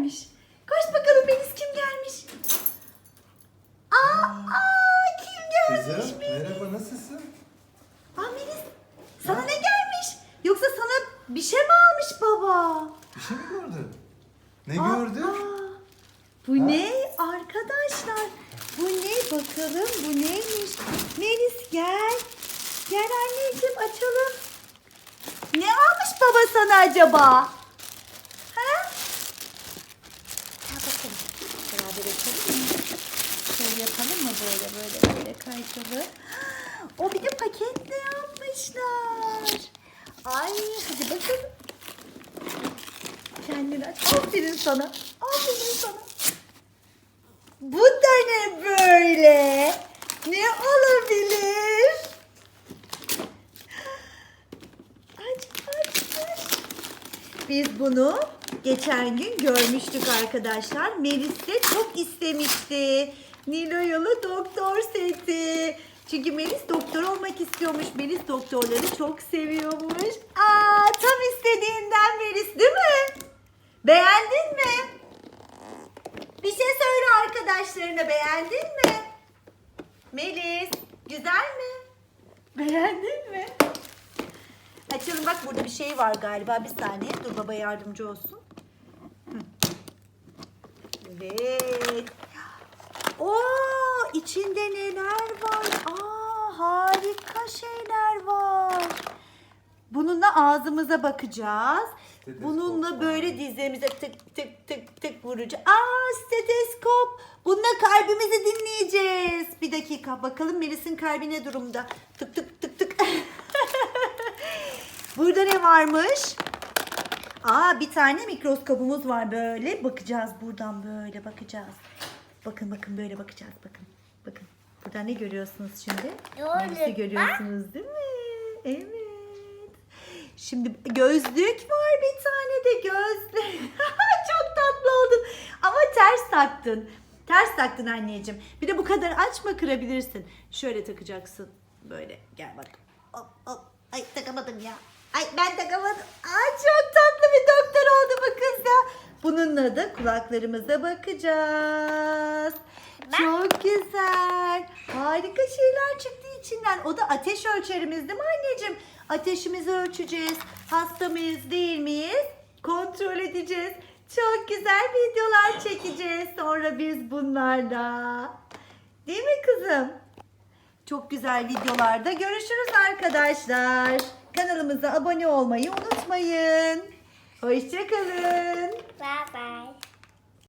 gelmiş? Koş bakalım Melis kim gelmiş? Aa, aa kim gelmiş? Kızım merhaba nasılsın? Aa Melis sana ne gelmiş? Yoksa sana bir şey mi almış baba? Bir şey mi gördün? Ne Aa, gördün? aa. Bu Ha? ne arkadaşlar? Bu ne bakalım bu neymiş? Melis gel. Gel anneciğim açalım. Ne almış baba sana acaba? Ha? Gel bakalım. Mı? Şöyle yapalım mı böyle böyle böyle kaytalı. O bir de paketle yapmışlar. Ay hadi bakalım. Kendini aç. Aferin sana. Aferin sana. Bu da ne böyle? Ne olabilir? Aç aç aç. Biz bunu geçen gün görmüştük arkadaşlar. Melis de çok istemişti. Niloyalı doktor seti. Çünkü Melis doktor olmak istiyormuş. Melis doktorları çok seviyormuş. Aa tam istediğinden Melis değil mi? Beğendin mi? Bir şey söyle arkadaşlarına beğendin mi? Melis güzel mi? Beğendin mi? Açalım bak burada bir şey var galiba bir saniye. Dur baba yardımcı olsun. Evet. Oo içinde neler var? Aa harika şeyler var. Bununla ağzımıza bakacağız. Bununla böyle dizlerimize tık tık tık tık vuracağız. Aa steteskop. Bununla kalbimizi dinleyeceğiz. Bir dakika bakalım Melis'in kalbi ne durumda? Tık tık tık. Burada ne varmış? Aa bir tane mikroskopumuz var böyle. Bakacağız buradan böyle bakacağız. Bakın bakın böyle bakacağız bakın. Bakın. Burada ne görüyorsunuz şimdi? Melis'i görüyorsunuz değil mi? Evet. Şimdi gözlük var bir tane de gözlük. Çok tatlı oldun. Ama ters taktın. Ters taktın anneciğim. Bir de bu kadar açma kırabilirsin. Şöyle takacaksın. Böyle gel bak. Hop hop. Ay takamadım ya. Ay ben takamadım. Ay çok tatlı bir doktor oldu bu kız ya. Bununla da kulaklarımıza bakacağız. Çok güzel. Harika şeyler çıktı içinden. O da ateş ölçerimiz değil mi anneciğim? Ateşimizi ölçeceğiz. Hasta mıyız değil miyiz? Kontrol edeceğiz. Çok güzel videolar çekeceğiz sonra biz bunlarla. Değil mi kızım? Çok güzel videolarda görüşürüz arkadaşlar. Kanalımıza abone olmayı unutmayın. Hoşçakalın. Bye bye.